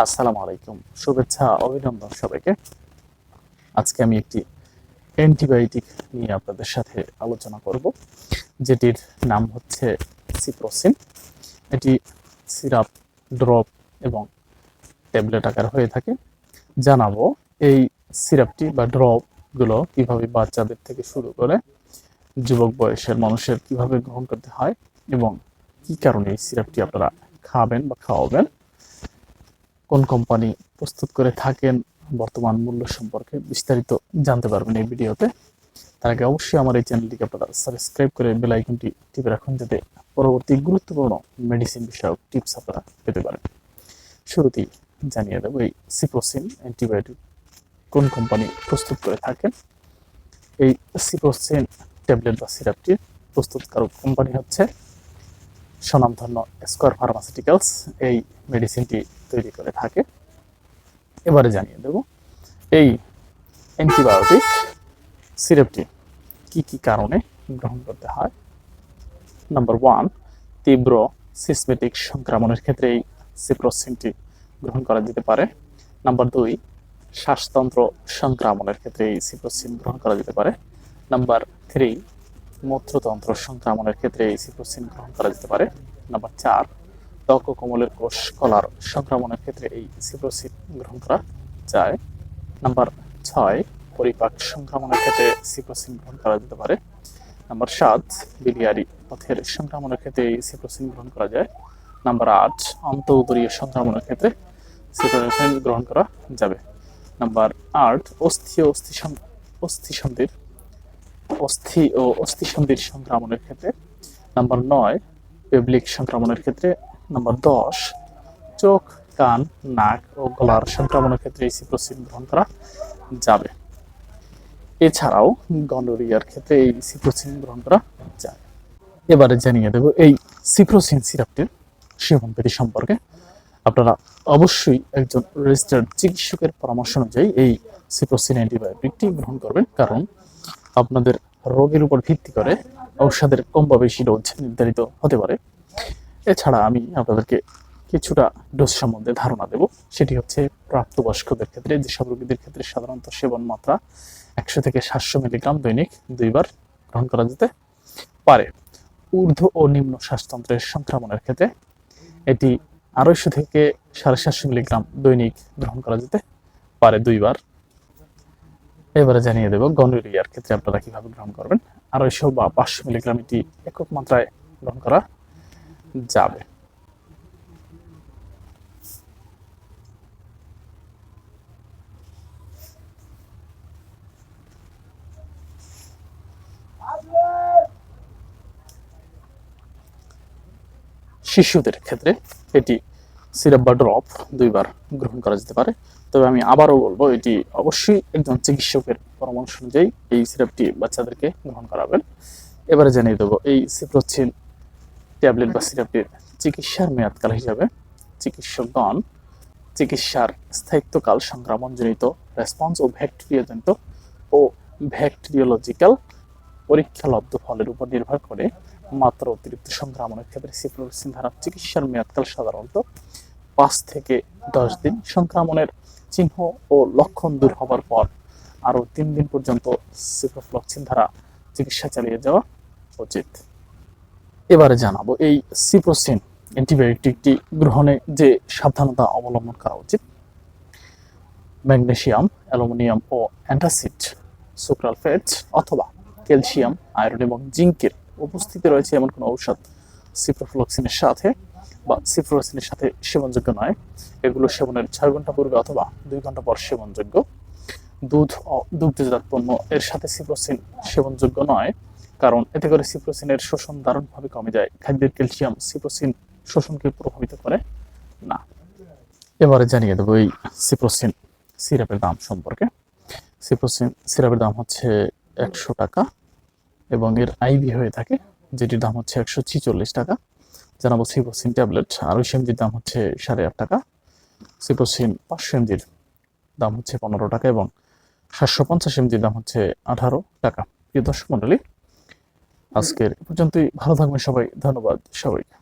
আসসালামু আলাইকুম। শুভেচ্ছা, অভিনন্দন সবাইকে। আজকে আমি একটি অ্যান্টিবায়োটিক নিয়ে আপনাদের সাথে আলোচনা করব, যেটির নাম হচ্ছে সিপ্রোসিন। এটি সিরাপ, ড্রপ এবং ট্যাবলেট আকার হয়ে থাকে। জানাব এই সিরাপটি বা ড্রপগুলো কীভাবে বাচ্চাদের থেকে শুরু করে যুবক বয়সের মানুষের কীভাবে গ্রহণ করতে হয় এবং কি কারণে এই সিরাপটি আপনারা খাবেন বা খাওয়াবেন। কোন কোম্পানি প্রস্তুত করে থাকেন, বর্তমান মূল্য সম্পর্কে বিস্তারিত জানতে পারবেন এই ভিডিওতে। তার আগে অবশ্যই আমার এই চ্যানেলটিকে আপনারা সাবস্ক্রাইব করে বেল আইকনটি টিপে রাখুন যাতে পরবর্তী গুরুত্বপূর্ণ মেডিসিন বিষয়ক টিপস আপনারা পেতে পারেন। শুরুতেই জানিয়ে দেবো এই সিপ্রোসিন অ্যান্টিবায়োটিক কোন কোম্পানি প্রস্তুত করে থাকেন? এই সিপ্রোসিন ট্যাবলেট বা সিরাপটির প্রস্তুতকারক কোম্পানি হচ্ছে স্বনামধন্য স্কোয়ার ফার্মাসিউটিক্যালস এই মেডিসিনটি তৈরি করে থাকে। এবারে জানিয়ে দেব, এই অ্যান্টিবায়োটিক সিরাপটি কি কি কারণে গ্রহণ করতে হয়? নাম্বার ওয়ান তীব্র সিসমেটিক সংক্রমণের ক্ষেত্রে এই সিপ্রোসিনটি গ্রহণ করা যেতে পারে। নাম্বার দুই, শ্বাসতন্ত্র সংক্রমণের ক্ষেত্রে এই সিপ্রোসিন গ্রহণ করা যেতে পারে। নাম্বার থ্রি মূত্রতন্ত্র সংক্রমণের ক্ষেত্রে এই সিপ্রোসিন গ্রহণ করা যেতে পারে। নাম্বার চার, ত্বক কোমলের কোষ কলার সংক্রমণের ক্ষেত্রে এই সিপ্রোসিন গ্রহণ করা যায়। নাম্বার ছয়, পরিপাক সংক্রমণের ক্ষেত্রে সিপ্রোসিন গ্রহণ করা যেতে পারে। নাম্বার সাত বিলিয়ারি পথের সংক্রমণের ক্ষেত্রে এই সিপ্রোসিন গ্রহণ করা যায়। নাম্বার আট অন্ত উদরীয় সংক্রমণের ক্ষেত্রে সিপ্রোসিন গ্রহণ করা যাবে। নাম্বার আট, অস্থি অস্থি অস্থি সন্ধির অস্থি ও অস্থি সন্ধির সংক্রমণের ক্ষেত্রে নাম্বার নয় পেবলিক সংক্রমণের ক্ষেত্রে নাম্বার দশ, চোখ, কান, নাক ও গলার সংক্রমণের ক্ষেত্রে এই সিপ্রোসিন গ্রহণ করা যাবে। এছাড়াও গন্ডোরিয়ার ক্ষেত্রে এই সিপ্রোসিন গ্রহণ করা যায় এবারে জানিয়ে দেব এই সিপ্রোসিন সিরাপটির সেবন বিধি সম্পর্কে। আপনারা অবশ্যই একজন রেজিস্টার্ড চিকিৎসকের পরামর্শ অনুযায়ী এই সিপ্রোসিন অ্যান্টিবায়োটিকটি গ্রহণ করবেন। কারণ আপনাদের রোগের উপর ভিত্তি করে ঔষধের কম বা বেশি ডোজ নির্ধারিত হতে পারে। এছাড়া আমি আপনাদেরকে কিছুটা ডোজ সম্বন্ধে ধারণা দেব। সেটি হচ্ছে প্রাপ্তবয়স্কদের ক্ষেত্রে, যেসব রোগীদের ক্ষেত্রে সাধারণত সেবন মাত্রা একশো থেকে সাতশো মিলিগ্রাম দৈনিক দুইবার গ্রহণ করা যেতে পারে। ঊর্ধ্ব ও নিম্ন শ্বাসতন্ত্রের সংক্রমণের ক্ষেত্রে এটি আড়াইশো থেকে সাড়ে সাতশো মিলিগ্রাম দৈনিক গ্রহণ করা যেতে পারে দুইবার। এবারে জানিয়ে দেব গনোরিয়ার ক্ষেত্রে আপনারা কীভাবে গ্রহণ করবেন। আড়াইশো বা পাঁচশো মিলিগ্রাম এটি একক মাত্রায় গ্রহণ করা যাবে। শিশুদের ক্ষেত্রে এটি সিরাপ বা ড্রপ দুইবার গ্রহণ করা যেতে পারে। তবে আমি আবারও বলব, এটি অবশ্যই একজন চিকিৎসকের পরামর্শ অনুযায়ী এই সিরাপটি বাচ্চাদেরকে গ্রহণ করাবেন। এবারে জানিয়ে দেবো, এই সিপ্রোচিন ট্যাবলেট বা সিরাপটির চিকিৎসার মেয়াদকাল হিসাবে চিকিৎসকগণ চিকিৎসার স্থায়িত্বকাল সংক্রমণজনিত রেসপন্স ও ব্যাকটেরিয়াজনিত ও ব্যাকটেরিওলজিক্যাল পরীক্ষালব্ধ ফলের উপর নির্ভর করে মাত্রা অতিরিক্ত সংক্রমণের ক্ষেত্রে সিপ্রোসিন ধারা চিকিৎসার মেয়াদকাল সাধারণত পাঁচ থেকে দশ দিন সংক্রমণের চিহ্ন ও লক্ষণ দূর হবার পর আরও তিন দিন পর্যন্ত সিপ্রোফ্লক্সিন দ্বারা চিকিৎসা চালিয়ে যাওয়া উচিত। এবারে জানাব, এই সিপ্রোসিন অ্যান্টিবায়োটিকটি গ্রহণে যে সাবধানতা অবলম্বন করা উচিত, ম্যাগনেসিয়াম, অ্যালুমিনিয়াম ও অ্যান্টাসিড সুক্রাল সুক্রালফেট অথবা ক্যালসিয়াম, আয়রন এবং জিঙ্কের উপস্থিতি রয়েছে এমন কোনো ঔষধ সিপ্রোফ্লক্সিনের সাথে বা সিপ্রোসিনের সাথে সেবনযোগ্য নয়। এগুলো সেবনের ছয় ঘণ্টা পূর্বে অথবা দুই ঘণ্টা পর সেবনযোগ্য। দুধ ও দুগ্ধজাত পণ্য এর সাথে সিপ্রোসিন সেবনযোগ্য নয়, কারণ এতে করে সিপ্রোসিনের শোষণ দারুণভাবে কমে যায়। খাদ্যের ক্যালসিয়াম সিপ্রোসিন শোষণকে প্রভাবিত করে না। এবারে জানিয়ে দেবো এই সিপ্রোসিন সিরাপের দাম সম্পর্কে। সিপ্রোসিন সিরাপের দাম হচ্ছে একশো টাকা এবং এর আইভি হয়ে থাকে, যেটির দাম হচ্ছে একশো ছিচল্লিশ টাকা। জানাব সিপ্রোসিন ট্যাবলেট আর ওই সেমজির দাম হচ্ছে সাড়ে আট টাকা। সিপ্রোসিন পাঁচশো এমজির দাম হচ্ছে পনেরো টাকা এবং সাতশো পঞ্চাশ এমজির দাম হচ্ছে আঠারো টাকা। প্রিয় দর্শক মণ্ডলী আজকের পর্যন্তই। ভালো থাকবেন সবাই। ধন্যবাদ সবাইকে।